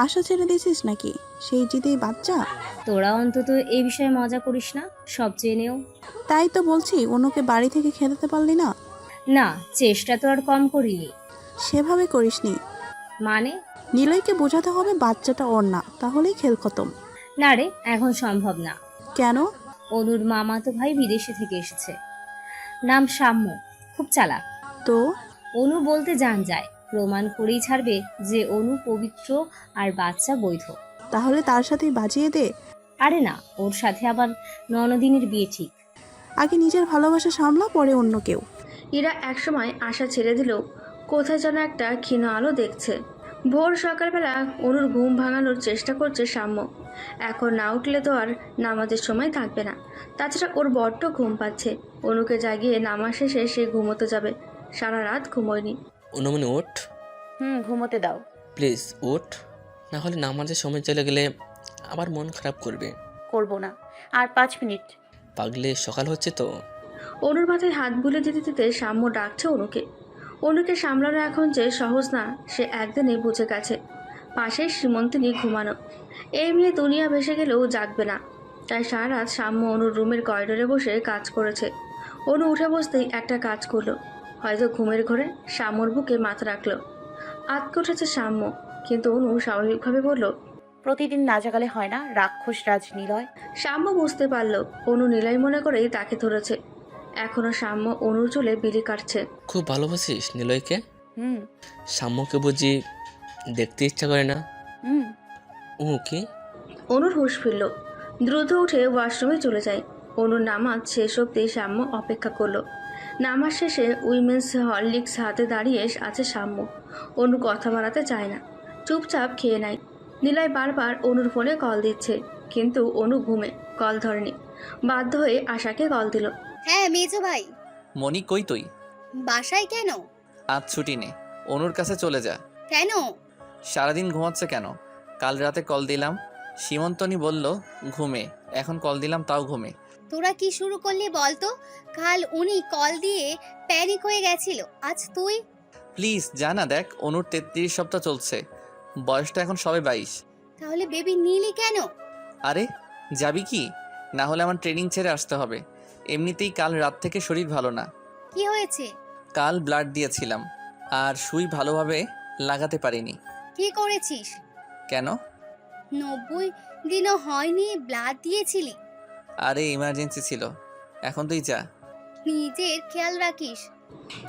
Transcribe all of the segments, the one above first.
আশা ছেড়ে দিয়েছিস নাকি? সেই জিতেই বাচ্চা? তোরা অন্তত এই বিষয়ে মজা করিস না সব জেনেও তাই তো বলছি অন্যকে বাড়ি থেকে খেদাতে পারলি না? না চেষ্টা তো আর কম করিনি। সেভাবে করিসনি। মানে? নিলয়কে বোঝাতে হবে বাচ্চাটা ওর না তাহলেই খেল খতম। না রে এখন সম্ভব না। কেন? অনুর মামা তো ভাই বিদেশে থেকে এসেছে। নাম সাম্য খুব চালাক। তো? অনু বলতে জান যায়। প্রমাণ করেই ছাড়বে যে অনু পবিত্র আর বাচ্চা বৈধ। তাহলে তার সাথে বাজিয়ে দে। আরে না ওর সাথে আবার ননদিনের বিয়ে ঠিক। আগে নিজের ভালোবাসা সামলা পরে অন্য কেউ। ইরা একসময় আশা ছেড়ে দিলেও কোথায় যেন একটা ক্ষীণ আলো দেখছে। ভোর সকালবেলা অনুর ঘুম ভাঙানোর চেষ্টা করছে সাম্য। এখন না উঠলে তো আর নামাজের সময় থাকবে না। তাছাড়া ওর বড্ড ঘুম পাচ্ছে। অনুকে জাগিয়ে নামাজ শেষে সে ঘুমোতে যাবে। সারা রাত ঘুমোয়নি। অনুমনি ওঠ। হুম ঘুমোতে দাও। প্লিজ ওঠ। না হলে নামাজের সময় চলে গেলে আবার মন খারাপ করবে। করব না। আর পাঁচ মিনিট। পাগলে সকাল হচ্ছে তো। অনুর মাথায় হাত বুলে দিতে দিতে সাম্য ডাকছে অনুকে। অনুকে সামলানো এখন যে সহজ না সে একদিনে বুঝে গেছে। পাশে সীমন্তিনী ঘুমানো। এই মেয়ে দুনিয়া ভেসে গেলেও জাগবে না। তাই সারা রাত সাম্য অনুর রুমের করিডোরে বসে কাজ করেছে। অনু উঠে বসতেই একটা কাজ করল। হয়তো ঘুমের ঘরে সাম্যর বুকে মাথা রাখল। আতকে উঠেছে সাম্য কিন্তু অনু স্বাভাবিকভাবে বলল প্রতিদিন না জাগালে হয় না রাক্ষস রাজ নিলয়। সাম্য বুঝতে পারল অনু নিলয় মনে করেই তাকে ধরেছে। এখনও সাম্য অনুর চুলে বিলি কাটছে। খুব ভালোবাসিস নিলয়কে? হুম। সাম্যকে বুঝি দেখতে ইচ্ছা করে না? হুম। ও কি? অনুর হুঁশ ফিরল। দ্রুত উঠে ওয়াশরুমে চলে যায়। অনুর নামাজ শেষ অব্দি সাম্য অপেক্ষা করল। নামাজ শেষে উইমেন্স হরলিক্স হাতে দাঁড়িয়ে আছে সাম্য। অনু কথা বাড়াতে চায় না। চুপচাপ খেয়ে নেয়। নীলয় বারবার অনুর ফোনে কল দিচ্ছে কিন্তু অনু ঘুমে কল ধরেনি। বাধ্য হয়ে আশাকে কল দিল। হ্যাঁ মেজো ভাই। মনি কই তুই? বাসায় কেন? আজ ছুটি নে। অনুর কাছে চলে যা। কেন? সারাদিন ঘুমাচ্ছে কেন? কাল রাতে কল দিলাম। সীমন্তনী বলল ঘুমে। এখন কল দিলাম তাও ঘুমে। তোরা কি শুরু করলি বলতো? কাল উনি কল দিয়ে প্যানিক হয়ে গেছিল। আজ তুই? প্লিজ জানা দেখ অনুর তেত্রিশ সপ্তাহ চলছে। বয়সটা এখন সবে বাইশ। তাহলে বেবি নিলি কেন? আরে যাবি কি? না হলে আমার ট্রেনিং ছেড়ে আসতে হবে। এমনিতেই কাল রাত থেকে শরীর ভালো না। কি হয়েছে? কাল ব্লাড দিয়েছিলাম আর সুই ভালোভাবে লাগাতে পারিনি। কি করেছিস? কেন? নব্বই দিনও হয়নি ব্লাড দিয়েছিলি। আরে ইমার্জেন্সি ছিল। এখন তুই যা। নিজের খেয়াল রাখিস।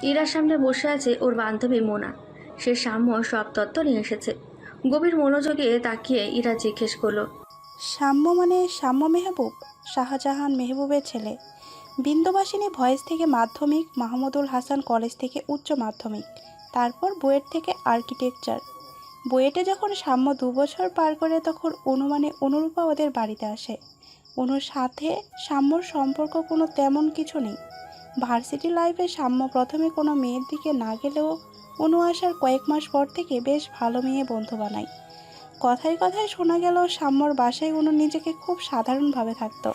ইরার সামনে বসে আছে ওর বান্ধবী মোনা। সে সাম্য সব তত্ত্ব নিয়ে এসেছে। গভীর মনোযোগে তাকিয়ে ইরা জিজ্ঞেস করল সাম্য মানে সাম্য মেহবুব? শাহজাহান মেহবুবের ছেলে। বিন্দুবাসিনী ভয়েস থেকে মাধ্যমিক মাহমুদুল হাসান কলেজ থেকে উচ্চ মাধ্যমিক। তারপর বুয়েট থেকে আর্কিটেকচার। বুয়েটে যখন সাম্য দু বছর পার করে তখন অনুমানে অনুরূপা ওদের বাড়িতে আসে। অনুর সাথে সাম্যর সম্পর্ক কোনো তেমন কিছু নেই। ভার্সিটি লাইফে সাম্য প্রথমে কোনো মেয়ের দিকে না গেলেও অনু আসার কয়েক মাস পর থেকে বেশ ভালো মেয়ে বন্ধু বানায়। কথায় কথায় শোনা গেল, সাম্যর বাসায় অনু নিজেকে খুব সাধারণভাবে থাকত।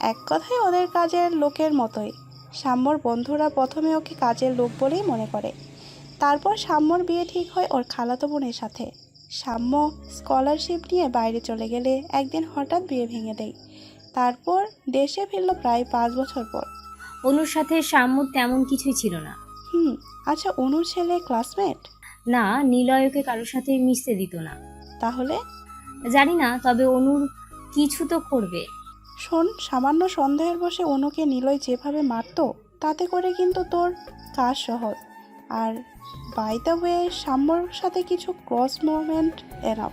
এক কথায় ওদের কাজের লোকের মতোই। সাম্যর বন্ধুরা প্রথমে ওকে কাজের লোক বলেই মনে করে। তারপর সাম্যর বিয়ে ঠিক হয় ওর খালাতো বোনের সাথে। সাম্য স্কলারশিপ নিয়ে বাইরে চলে গেলে একদিন হঠাৎ বিয়ে ভেঙে দেয়। তারপর দেশে ফিরল প্রায় পাঁচ বছর পর। অনুর সাথে সাম্যর তেমন কিছুই ছিল না। হুম আচ্ছা অনুর ছেলে ক্লাসমেট? না নিলয়কে কারোর সাথে মিশতে দিত না। তাহলে? জানি না তবে অনুর কিছু তো করবে। শোন সামান্য সন্দেহের বসে অনুকে নিলয় যেভাবে মারতো তাতে করে কিন্তু তোর কাজ সহজ। আর বাই দ্য ওয়ে সাম্যর সাথে কিছু ক্রস মুভমেন্ট এনাফ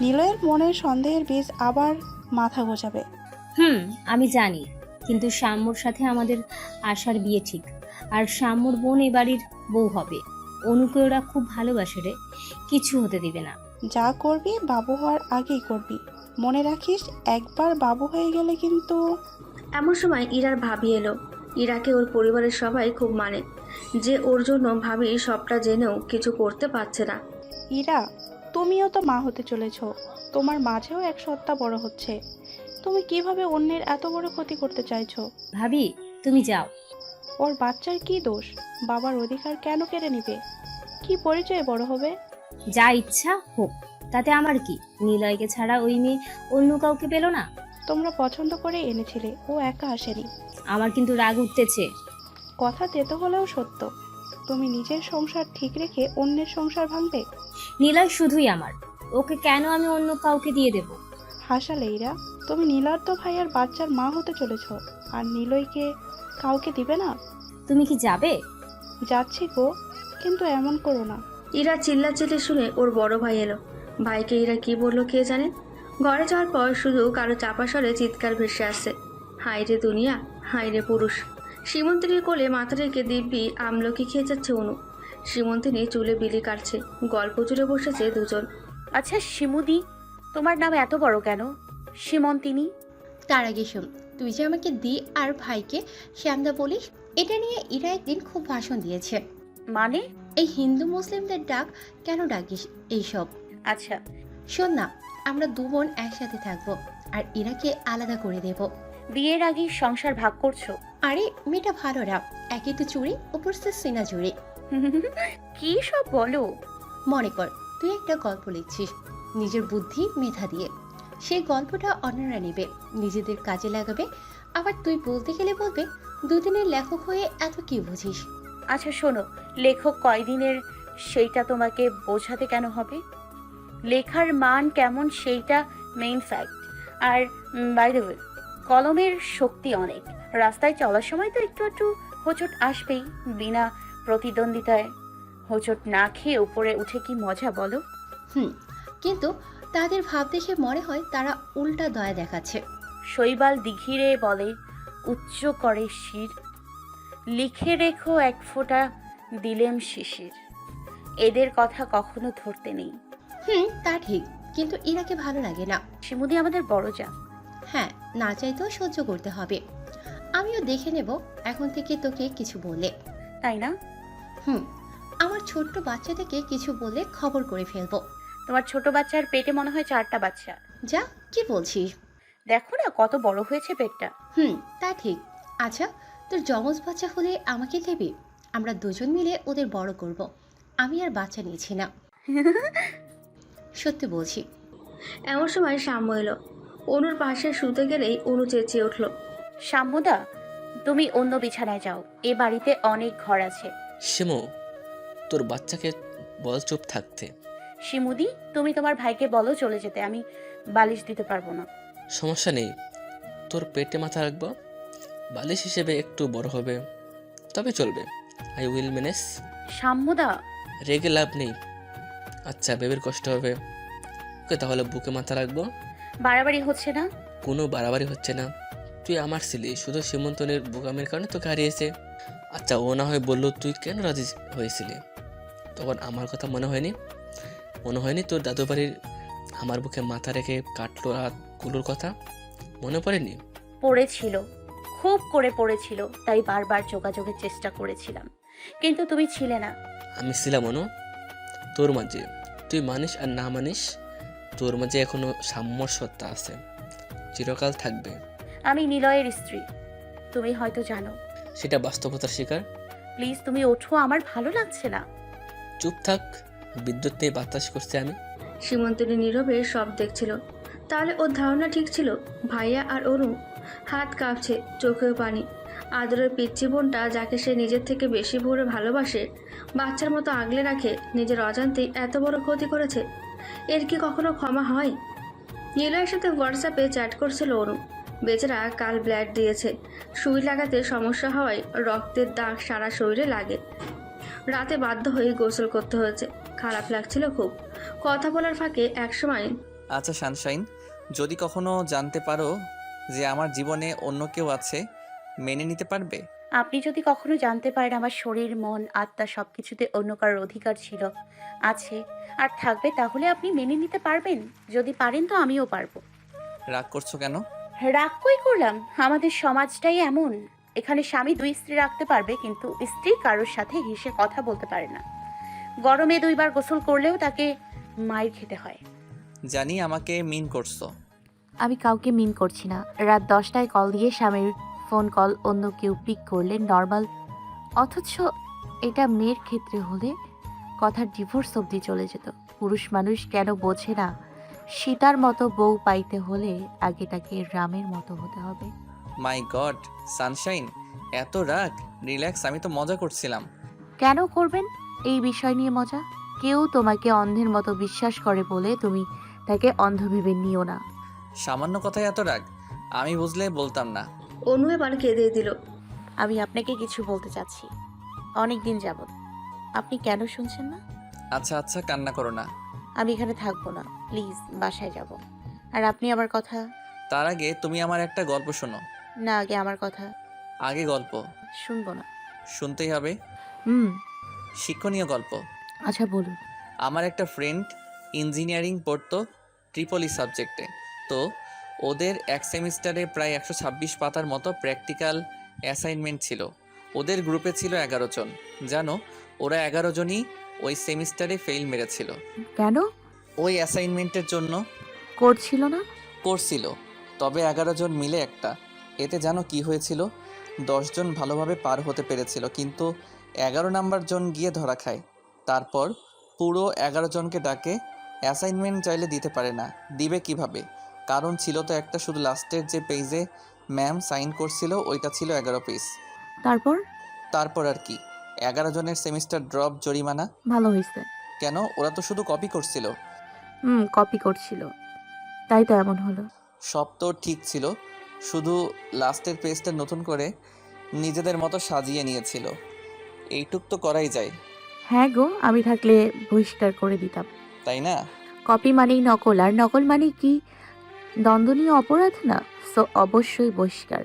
নিলয়ের মনের সন্দেহের বীজ আবার মাথা গোজাবে হুম আমি জানি। কিন্তু সাম্যর সাথে আমাদের আশার বিয়ে ঠিক। আর সাম্যর বোন এ বাড়ির বউ হবে। অনুকে ওরা খুব ভালোবাসে রে। কিছু হতে দিবে না। যা করবি বাবু হওয়ার আগেই করবি। মনে রাখিস একবার বাবু হয়ে গেলে কিন্তু এমন সময় ইরার ভাবি এলো। ইরাকে ওর পরিবারের সবাই খুব মানে। যে ওর জন্য ভাবি সবটা জেনেও কিছু করতে পারছে না। ইরা তুমিও তো মা হতে চলেছ। তোমার মাঝেও এক সত্তা বড় হচ্ছে। তুমি কীভাবে অন্যের এত বড় ক্ষতি করতে চাইছো? ভাবি তুমি যাও। ওর বাচ্চার কি দোষ? বাবার অধিকার কেন কেড়ে নেবে? কি পরিচয়ে বড় হবে? যা ইচ্ছা হোক তাতে আমার কি? নিলয়কে ছাড়া ওই মেয়ে অন্য কাউকে পেল না? তোমরা পছন্দ করে এনেছিলে ও একা আসেনি। আমার কিন্তু রাগ উঠতেছে। কথা তেতো হলেও সত্য। তুমি নিজের সংসার ঠিক রেখে অন্যের সংসার ভাঙবে? নিলয় শুধুই আমার। ওকে কেন আমি অন্য কাউকে দিয়ে দেব? হাসালে ইরা। তুমি নীলার্ত ভাইয়ার বাচ্চার মা হতে চলেছ। আর নীলইকে কাউকে দিবে না? তুমি কি যাবে? যাচ্ছি গো কিন্তু এমন করো না। ইরা চিল্লাচিল্লি শুনে ওর বড় ভাই এলো। ভাইকে ইরা কি বলল কে জানে? ঘরে যাওয়ার পর শুধু কারও চাপা স্বরে চিৎকার ভেসে আসছে হাই রে দুনিয়া হাই রে পুরুষ। সীমন্তিনীর কোলে মাথা রেখে দিব্যি আমলকি খেয়ে যাচ্ছে অনু। সীমন্তিনী চুলে বিলি কাটছে গল্প জুড়ে বসেছে দুজন। আচ্ছা শিমুদি তোমার নাম এত বড় কেন? সীমন্তিনী তার আগে শোন তুই যে আমাকে দি আর ভাইকে শ্যামদা বলিস এটা নিয়ে ইরা একদিন খুব ভাষণ দিয়েছে। মানে? এই হিন্দু মুসলিমদের ডাক কেন ডাকিস এইসব? আচ্ছা। শোন না আমরা দু বোন একসাথে থাকব আর ইরাকে আলাদা করে দেব। বিয়ের আগে সংসার ভাগ করছ? আরে মেয়েটা ভালো না একে তো চুরি উপর সিনা চুরি। কি সব বলো? মনে কর তুই একটা গল্প লিখছিস নিজের বুদ্ধি মেধা দিয়ে। সেই গল্পটা অন্যরা নেবে নিজেদের কাজে লাগাবে। আবার তুই বলতে গেলে বলবে দুদিনের লেখক হয়ে এত কি বুঝিস? আচ্ছা শোনো লেখক কয়দিনের সেইটা তোমাকে বোঝাতে কেন হবে? লেখার মান কেমন সেইটা মেইন ফ্যাক্ট আর বাই দ্য কলমের শক্তি অনেক। রাস্তায় চলার সময় তো একটু একটু হোঁচট আসবেই বিনা প্রতিদ্বন্দ্বিতায়। হোঁচট না খেয়ে উপরে উঠে কি মজা বলো? হুম কিন্তু তাদের ভাব দেখে মনে হয় তারা উল্টা দয়া দেখাচ্ছে। শৈবাল দিঘিরে বলে উচ্চ করে শির। লিখে রেখো এক ফোঁটা দিলেম শিশির। এদের কথা কখনো ধরতে নেই। হুম তা ঠিক কিন্তু ইরাকে ভালো লাগে না। শিমুদি আমাদের বড় যা। হ্যাঁ না চাইতেও সহ্য করতে হবে। আমিও দেখে নেব এখন থেকে তোকে কিছু বলে। তাই না? হুম আমার ছোট্ট বাচ্চা থেকে কিছু বলে খবর করে ফেলব। তোমার ছোট বাচ্চার পেটে মনে হয় চারটা বাচ্চা। যা কি বলছিস? দেখো না কত বড় হয়েছে পেটটা। হুম তা ঠিক। আচ্ছা তোর যমজ বাচ্চা হলে আমাকে দেবে? আমরা দুজন মিলে ওদের বড় করব। আমি আর বাচ্চা নিয়েছি না। সত্যি বলছি। এমন সময় সাম্য এলো। অনুর পাশে শুতে গেলেই অনু চেঁচিয়ে উঠল। সাম্যদা তুমি অন্য বিছানায় যাও। এ বাড়িতে অনেক ঘর আছে। শিমু তোর বাচ্চাকে বল চুপ থাকতে। শিমুদি তুমি তোমার ভাইকে বলো চলে যেতে আমি বালিশ দিতে পারব না। সমস্যা নেই তোর পেটে মাথা রাখব বালিশ হিসেবে একটু বড় হবে তবে চলবে আই উইল ম্যানেজ সাম্যদা? রেগে লাভ নেই। আচ্ছা বেবির কষ্ট হবে। ওকে তাহলে বুকে মাথা রাখব। বাড়াবাড়ি হচ্ছে না? কোনো বাড়াবাড়ি হচ্ছে না। তুই আমার ছিলি শুধু সীমন্তনের বোকামের কারণে তোকে হারিয়েছে। আচ্ছা ও না হয় বলল তুই কেন রাজি হয়েছিলি? তখন আমার কথা মনে হয়নি। মনে হয়নি তোর দাদু বাড়ির আমার বুকে মাথা রেখে কাটলো রাতগুলোর কথা? মনে পড়েনি? পড়েছিল। খুব করে পড়েছিল তাই বারবার যোগাযোগের চেষ্টা করেছিলাম। কিন্তু তুমি ছিলে না। আমি ছিলাম অনু তোর মাঝে। তুই মানিস আর না মানিস তোর মাঝে এখনও সাম্যর সত্তা আছে। চিরকাল থাকবে। আমি নিলয়ের স্ত্রী। তুমি হয়তো জানো। সেটা বাস্তবতার শিকার। প্লিজ তুমি ওঠো আমার ভালো লাগছে না। চুপ থাক। বিদ্যুৎ নিয়ে বাতাস করছে আমি। সীমন্তিনী নীরবে সব দেখছিল। তাহলে ওর ধারণা ঠিক ছিল, ভাইয়া আর অনু হাত কাঁপছে চোখেও পানি। আদরের পিচ্ছি বোনটা যাকে সে নিজের থেকে বেশি ভরে ভালোবাসে, বাচ্চার মতো আগলে রাখে, নিজের অজান্তেই এত বড় ক্ষতি করেছে। এর কি কখনো ক্ষমা হয়? নীলয়ের সাথে হোয়াটসঅ্যাপে চ্যাট করছিল অনু বেচারা কাল ব্লাড দিয়েছে। সুই লাগাতে সমস্যা হওয়ায় রক্তের দাগ সারা শরীরে লাগে। রাতে বাধ্য হয়ে গোসল করতে হয়েছে। খারাপ লাগছিল খুব। কথা বলার ফাঁকে একসময় আচ্ছা সানশাইন যদি কখনো জানতে পারো যে আমার জীবনে অন্য কেউ আছে মেনে নিতে পারবে? আপনি যদি কখনো জানতে পারেন আমার শরীর মন আত্মা সব কিছুতে অন্য কারোর অধিকার ছিল আছে আর থাকবে তাহলে আপনি মেনে নিতে পারবেন। যদি পারেন তো আমিও পারব। রাগ করছ কেন? রাগ কই করলাম? আমাদের সমাজটাই এমন। এখানে স্বামী দুই স্ত্রী রাখতে পারবে কিন্তু স্ত্রী কারোর সাথে হেসে কথা বলতে পারে না। গরমে দুইবার গোসল করলেও তাকে মায়ের খেতে হয়। জানি আমাকে মিন করছ। আমি কাউকে মিন করছি না। রাত দশটায় কল দিয়ে স্বামীর ফোন কল অন্য কেউ পিক করলে নর্মাল। অথচ এটা মেয়ের ক্ষেত্রে হলে কথার ডিভোর্স অবধি চলে যেত। পুরুষ মানুষ কেন বোঝে না সীতার মতো বউ পাইতে হলে আগে তাকে রামের মতো হতে হবে। মাই গড সানশাইন এত রাগ রিল্যাক্স আমি তো মজা করছিলাম। কেন করবেন? এই বিষয় নিয়ে মজা? কেউ তোমাকে অন্ধের মতো বিশ্বাস করে বলে তুমি তাকে অন্ধ ভেবে নিও না। সামান্য কথায় এত রাগ আমি বুঝলে বলতাম না। অনু এবার কেঁদে দিল। আমি আপনাকে কিছু বলতে চাচ্ছি। অনেক দিন যাবত আপনি কেন শুনছেন না? আচ্ছা আচ্ছা কান্না করো না। আমি এখানে থাকব না। প্লিজ বাসায় যাব। আর আপনি আমার কথা? তার আগে তুমি আমার একটা গল্প শোনো। না আগে আমার কথা। আগে গল্প। শুনব না। শুনতেই হবে। হুম শিক্ষণীয় গল্প। আচ্ছা বলুন। আমার একটা ফ্রেন্ড ইঞ্জিনিয়ারিং পড়তো ট্রিপলি সাবজেক্টে তো ওদের এক সেমিস্টারে প্রায় একশো ছাব্বিশ পাতার মতো প্র্যাকটিক্যাল অ্যাসাইনমেন্ট ছিল। ওদের গ্রুপে ছিল এগারো জন। জানো ওরা এগারো জনই ওই সেমিস্টারে ফেল মেরেছিল। কেন? ওই অ্যাসাইনমেন্টের জন্য করছিল না? করছিল তবে এগারো জন মিলে একটা। এতে জানো কি হয়েছিল? দশজন ভালোভাবে পার হতে পেরেছিল। কিন্তু এগারো নাম্বার জন গিয়ে ধরা খায়। তারপর পুরো এগারো জনকে ডাকে অ্যাসাইনমেন্ট চাইলে দিতে পারে না দিবে কীভাবে? কারণ ছিল তো একটা শুধু লাস্টের যে পেজে ম্যাম সাইন করছিল ওইটা ছিল এগারো পেজ। তারপর? তারপর আর কি এগারো জনের সেমিস্টার ড্রপ জরিমানা। ভালো হয়েছে। কেন? ওরা তো শুধু কপি করছিল। হুম কপি করছিল। তাই তো এমন হলো। সব তো ঠিক ছিল শুধু লাস্টের পেজটা নতুন করে নিজেদের মতো সাজিয়ে নিয়েছিল। এইটুক তো করাই যায়। হ্যাঁ গো আমি থাকলে বহিষ্কার করে দিতাম। তাই না? কপি মানেই নকল আর নকল মানে কি? দ্বন্দ্বনীয় অপরাধ না? সো অবশ্যই বহিষ্কার।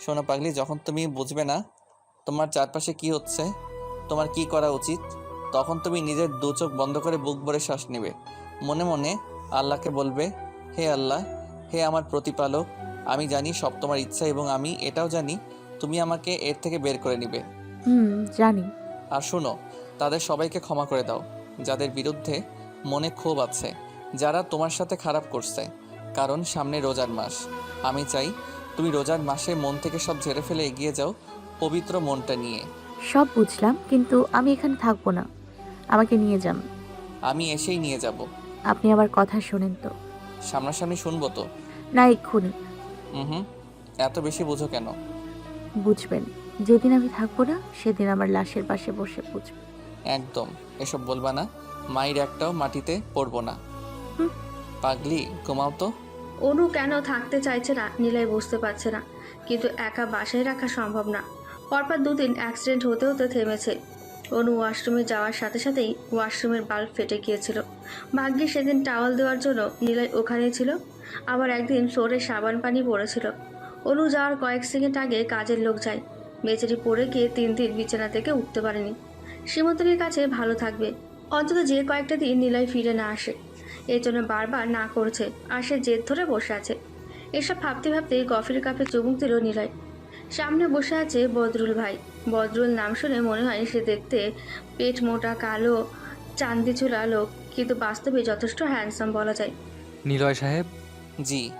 শোনো পাগলি যখন তুমি বুঝবে না তোমার চারপাশে কি হচ্ছে তোমার কি করা উচিত তখন তুমি নিজের দু চোখ বন্ধ করে বুক ভরে শ্বাস নেবে। মনে মনে আল্লাহকে বলবে হে আল্লাহ হে আমার প্রতিপালক আমি জানি সব তোমার ইচ্ছা এবং আমি এটাও জানি তুমি আমাকে এর থেকে বের করে নিবে। হুম জানি। আর শোনো তাদের সবাইকে ক্ষমা করে দাও যাদের বিরুদ্ধে মনে ক্ষোভ আছে যারা তোমার সাথে খারাপ করছে কারণ সামনে রোজার মাস। আমি চাই তুমি রোজার মাসে মন থেকে সব ঝেড়ে ফেলে এগিয়ে যাও পবিত্র মনটা নিয়ে। সব বুঝলাম কিন্তু আমি এখানে থাকব না। আমাকে নিয়ে যান। আমি এসেই নিয়ে যাব। আপনি আবার কথা শোনেন তো। সামনাসামনি শুনব তো? না এক্ষুনি। হুম এত বেশি বুঝো কেন? বুঝবেন। যেদিন আমি থাকব না সেদিন আমার লাশের পাশে বসে বুঝবেন একদম এসব বলবা না। মায়ের একটাও মাটিতে পড়ব না। হুম। পাগলি ঘুমাও তো। অনু কেন থাকতে চাইছে না নিলাই বুঝতে পারছে না। কিন্তু একা বাসায় রাখা সম্ভব না। পরপর দুদিন অ্যাক্সিডেন্ট হতে হতে থেমেছে। অনু ওয়াশরুমে যাওয়ার সাথে সাথেই ওয়াশরুমের বাল্ব ফেটে গিয়েছিল। ভাগ্যে সেদিন টাওয়াল দেওয়ার জন্য নিলয় ওখানেই ছিল। আবার একদিন ফ্লোরে সাবান পানি পড়েছিল। অনু যাওয়ার কয়েক সেকেন্ড আগে কাজের লোক যায়। বেচারি পড়ে গিয়ে তিন দিন বিছানা থেকে উঠতে পারেনি। সীমন্তনীর কাছে ভালো থাকবে। অন্তত যে কয়েকটা দিন নিলয় ফিরে না আসে। এর জন্য বারবার না করছে আর সে জেদ ধরে বসে আছে। এসব ভাবতে ভাবতে কফির কাপে চুমুক দিল নিলয়। সামনে বসে আছে বদরুল ভাই। বদরুল নাম শুনে মনে হয় সে দেখতে পেট মোটা কালো চান্দি চুলা লোক কিন্তু বাস্তবে যথেষ্ট হ্যান্ডসাম বলা যায়। নিলয় সাহেব? জি।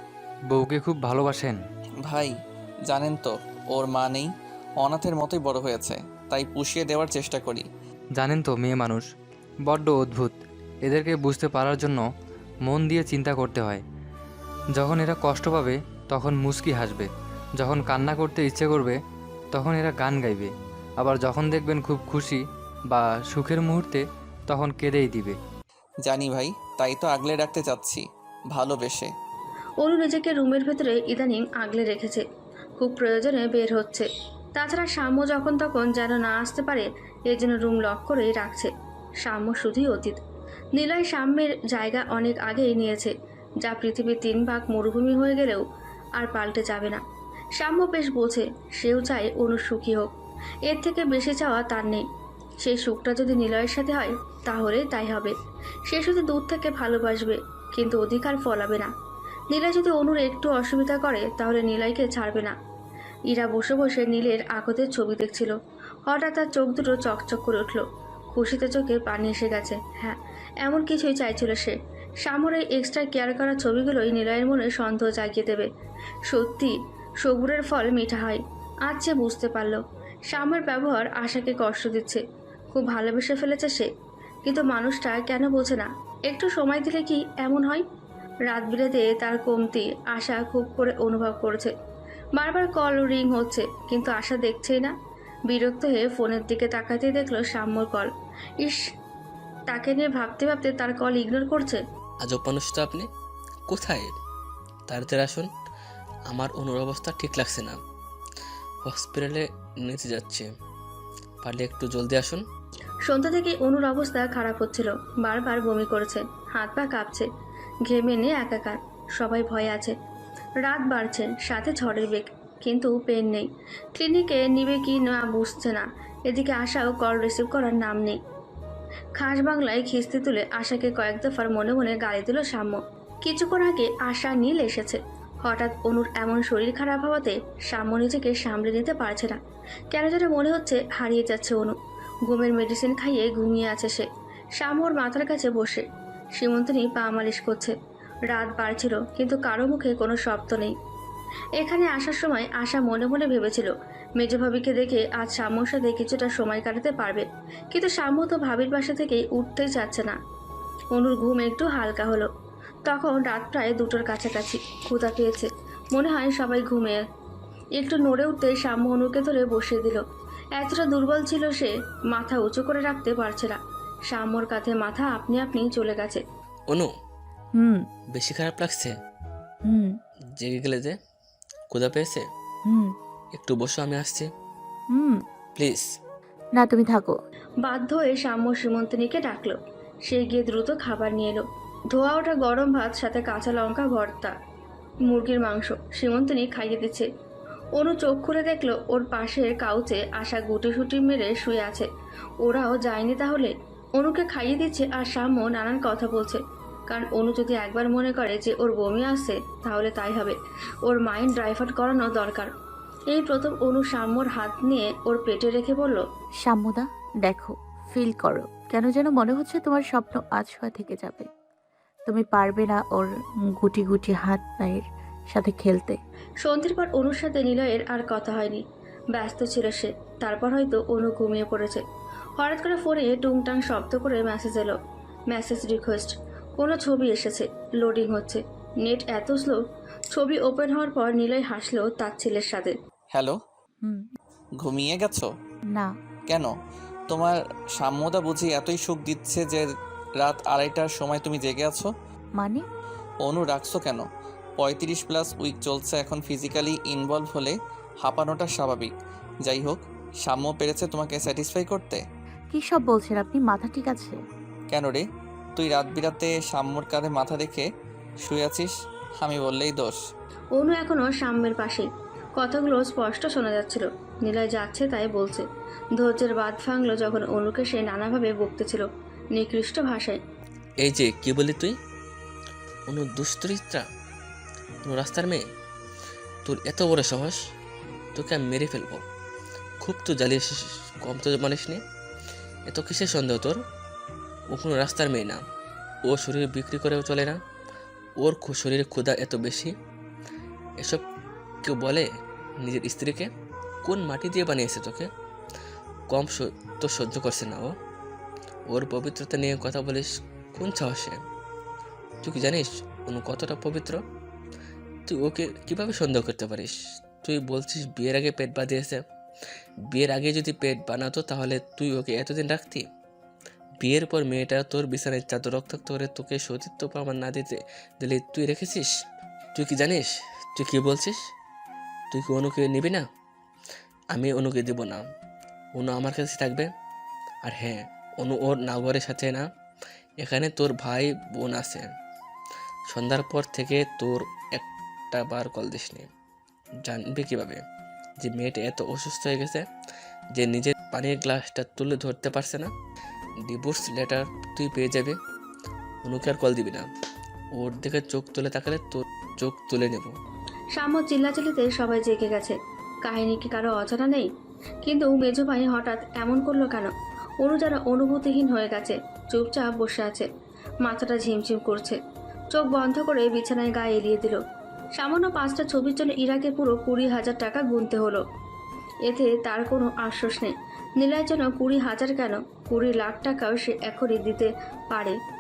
বউকে খুব ভালোবাসেন। ভাই জানেন তো ওর মা নেই। অনাথের মতোই বড় হয়েছে তাই পুষিয়ে দেওয়ার চেষ্টা করি। জানেন তো মেয়ে মানুষ বড্ড অদ্ভুত। এদেরকে বুঝতে পারার জন্য মন দিয়ে চিন্তা করতে হয়। যখন এরা কষ্ট পাবে তখন মুচকি হাসবে। যখন কান্না করতে ইচ্ছে করবে তখন এরা গান গাইবে। আবার যখন দেখবেন খুব খুশি বা সুখের মুহূর্তে তখন কেঁদেই দিবে। জানি ভাই তাই তো আগলে রাখতে চাচ্ছি। ভালোবেসে। অনু নিজেকে রুমের ভেতরে ইদানিং আগলে রেখেছে। খুব প্রয়োজনে বের হচ্ছে। তাছাড়া সাম্য যখন তখন যেন না আসতে পারে এই জন্য রুম লক করেই রাখছে। সাম্য শুধুই অতীত। নীলয় সাম্যের জায়গা অনেক আগেই নিয়েছে, যা পৃথিবীর তিন ভাগ মরুভূমি হয়ে গেলেও আর পাল্টে যাবে না। সাম্য বেশ বোঝে, সেও চায় অনু সুখী হোক। এর থেকে বেশি চাওয়া তার নেই। সেই সুখটা যদি নিলয়ের সাথে হয়, তাহলে তাই হবে। সে শুধু দূর থেকে ভালোবাসবে, কিন্তু অধিকার ফলাবে না। নীলা যদি অনুর একটু অসুবিধা করে, তাহলে নীলাইকে ছাড়বে না। ইরা বসে বসে নীলের আগতের ছবি দেখছিল। হঠাৎ তার চোখ দুটো চকচক করে উঠল। খুশিতে চোখে পানি এসে গেছে। হ্যাঁ এমন কিছুই চাইছিল সে। সামর এক্সট্রা কেয়ার করা ছবিগুলোই নিলয়ের মনে সন্দেহ জাগিয়ে দেবে। সত্যি, সবুরের ফল মিঠা হয়। আজ সে বুঝতে পারল। শ্যামের ব্যবহার আশাকে কষ্ট দিচ্ছে। খুব ভালোবেসে ফেলেছে সে। কিন্তু মানুষটা কেন বোঝে না? একটু সময় দিলে কি এমন হয়? রাত বিরেতে তার কমতি, আশা খুব করে অনুভব করেছে। বারবার কল রিং হচ্ছে কিন্তু আশা দেখছেই না। বিরক্ত হয়ে ফোনের দিকে তাকাতে দেখল সাম্যর কল ইস তাকে নিয়ে ভাবতে ভাবতে তার কল ইগনোর করছে। আজব মানুষ তো আপনি? কোথায়? তাড়াতাড়ি আসুন। আমার অনুর অবস্থা ঠিক লাগছে না। হসপিটালে নিতে যাচ্ছে। পারলে একটু জলদি আসুন। সন্ধ্যা থেকে অনুর অবস্থা খারাপ হচ্ছিল। বারবার বমি করেছে। হাত পা কাঁপছে। ঘেমে নিয়ে একাকার। সবাই ভয়ে আছে। রাত বাড়ছে, সাথে ঝড়ের বেগ, কিন্তু পেন নেই। ক্লিনিকে নিবে কি না বুঝছে না। এদিকে আশাও কল রিসিভ করার নাম নেই। খাস বাংলায় খিস্তি তুলে আশাকে কয়েক দফার মনে মনে গালি দিল সাম্য। কিছুক্ষণ আগে আশা নীল এসেছে। হঠাৎ অনুর এমন শরীর খারাপ হওয়াতে সাম্য নিজেকে সামলে নিতে পারছে না। কেন যেন মনে হচ্ছে হারিয়ে যাচ্ছে অনু। ঘুমের মেডিসিন খাইয়ে ঘুমিয়ে আছে সে। শ্যামর মাথার কাছে বসে। সীমন্তনী পা মালিশ করছে। রাত বাড়ছিল, কিন্তু কারও মুখে কোনো শব্দ নেই। এখানে আসার সময় আশা মনে মনে ভেবেছিল, মেজ ভাবিকে দেখে আজ শ্যামর সাথে কিছুটা সময় কাটাতে পারবে, কিন্তু শ্যাম তো ভাবির বাসা থেকেই উঠতেই চাচ্ছে না। অনুর ঘুম একটু হালকা হলো। তখন রাত প্রায় দুটোর কাছাকাছি, ক্ষুধা পেয়েছে। মনে হয় সবাই ঘুমিয়ে একটু নড়ে উঠতে শ্যাম্য অনুকে ধরে বসিয়ে দিল। এতটা দুর্বল ছিল সে, মাথা উঁচু করে রাখতে পারছে না। শ্যাম্যর কাঁধে মাথা আপনি আপনি চলে গেছে। অনু হুম। বেশি খারাপ লাগছে? হুম। জেগে গেলে যে ক্ষুধা পেয়েছে? হুম। একটু বসো আমি আসছি। হুম। প্লিজ। না তুমি থাকো। বাধ্য হয়ে শ্যাম্য শ্রীমন্তিনীকে ডাকলো। সে গিয়ে দ্রুত খাবার নিয়ে এলো। ধোয়া ওঠা গরম ভাত সাথে কাঁচা লঙ্কা ভর্তা মুরগির মাংস শ্রীমন্তিনী খাইয়ে দিচ্ছে। অনু চোখ খুলে দেখল ওর পাশের কাউচে আশা গুটিসুটি মেরে শুয়ে আছে। ওরাও যায়নি তাহলে? অনুকে খাইয়ে দিচ্ছে আর সাম্য নানান কথা বলছে। কারণ অনু যদি একবার মনে করে যে ওর বমি আসছে তাহলে তাই হবে। ওর মাইন্ড ড্রাইভার করানো দরকার। এই প্রথম অনু সাম্যর হাত নিয়ে ওর পেটে রেখে বলল সাম্যদা দেখো ফিল করো। কেন যেন মনে হচ্ছে তোমার স্বপ্ন আজ হয়ে থেকে যাবে। তুমি পারবে না ওর গুটি গুটি হাত পায়ের সাথে খেলতে। সন্ধ্যের পর অনুর সাথে নিলয়ের আর কথা হয়নি। ব্যস্ত ছিল সে। তারপর হয়তো অনু ঘুমিয়ে পড়েছে। হঠাৎ করে ফোনে টুংটাং শব্দ করে মেসেজ এলো। মেসেজ রিকোয়েস্ট কোনো ছবি এসেছে লোডিং হচ্ছে। নেট এত স্লো ছবি ওপেন হওয়ার পর নিলয় হাসলো তার ছেলের সাথে। হ্যালো? হুম। ঘুমিয়ে গেছো? না। কেন? তোমার সাম্যদা বুঝি এতই সুখ দিচ্ছে যে রাত আড়াইটার সময় তুমি জেগে আছো? মানে? অনু রাখছো কেন? পঁয়ত্রিশ প্লাস উইক চলছে এখন ফিজিক্যালি ইনভলভ হলে হাঁপানোটা স্বাভাবিক। যাই হোক সাম্য পেরেছে তোমাকে স্যাটিসফাই করতে? কি সব বলছেন আপনি? মাথা ঠিক আছে? কেন রে? তুই রাত বিরাতে সাম্যর কাঁধে মাথা রেখে শুয়ে আছিস? আমি বললেই দোষ। অনু এখনও সাম্যের পাশেই। কথাগুলো স্পষ্ট শোনা যাচ্ছিল। নিলয় যাচ্ছে তাই বলছে। ধৈর্যের বাদ ভাঙলো যখন অনুকে সে নানাভাবে বকতেছিল নিকৃষ্ট ভাষায়। এই যে কি বলি তুই? অনু দুশ্চরিত্রা। কোনো রাস্তার মেয়ে। তোর এত বড় সাহস? তোকে আমি মেরে ফেলব। খুব তো জ্বালিয়েছিস কম তো মানিস নি এত কিসের সন্দেহ তোর? ও কোনো রাস্তার মেয়ে না। ও শরীর বিক্রি করেও চলে না। ওর শরীরে ক্ষুধা এত বেশি। এসব কেউ বলে নিজের স্ত্রীকে, কোন মাটি দিয়ে বানিয়েছে তোকে? কম তো সহ্য করছে না ও। ওর পবিত্রতা নিয়ে কথা বলিস, কোন সাহসে? তুই কি জানিস অনু কতটা পবিত্র? তুই ওকে কীভাবে সন্দেহ করতে পারিস? তুই বলছিস বিয়ের আগে পেট বাঁধিয়েছে। বিয়ের আগে যদি পেট বানাতো তাহলে তুই ওকে এতদিন রাখতি? বিয়ের পর মেয়েটা তোর বিছানায় চাদর রক্তাক্ত করে তোকে সতীত্ব প্রমাণ না দিতে দিলে তুই রেখেছিস? তুই কি জানিস? তুই কি বলছিস? তুই কি অনুকে নিবি না? আমি অনুকে দেব না। অনু আমার কাছে থাকবে। আর হ্যাঁ অনু ওর নাগরের সাথে না। এখানে তোর ভাই বোন আছে। সন্ধ্যার পর থেকে তোর একটা বার কল দিসনি। জানবে কীভাবে যে মেয়েটা এত অসুস্থ হয়ে গেছে যে নিজের পানির গ্লাসটা তুলে ধরতে পারছে না? ডিভোর্স লেটার তুই পেয়ে যাবে। অনুকে আর কল দিবি না। ওর দিকে চোখ তুলে তাকালে তোর চোখ তুলে নেব। সাম্য চিল্লাচিল্লিতে সবাই জেগে গেছে। কাহিনী কি কারও অজানা নেই? কিন্তু মেজো ভাই হঠাৎ এমন করল কেন? অনু যারা অনুভূতিহীন হয়ে গেছে, চুপচাপ বসে আছে। মাথাটা ঝিমঝিম করছে। চোখ বন্ধ করে বিছানায় গায়ে এলিয়ে দিল। সামান্য পাঁচটা ছবির জন্য ইরাকে পুরো কুড়ি হাজার টাকা গুনতে হলো। এতে তার কোনো আশ্বাস নেই। নীলার যেন কুড়ি হাজার কেন? কুড়ি লাখ টাকাও সে এখনই দিতে পারে।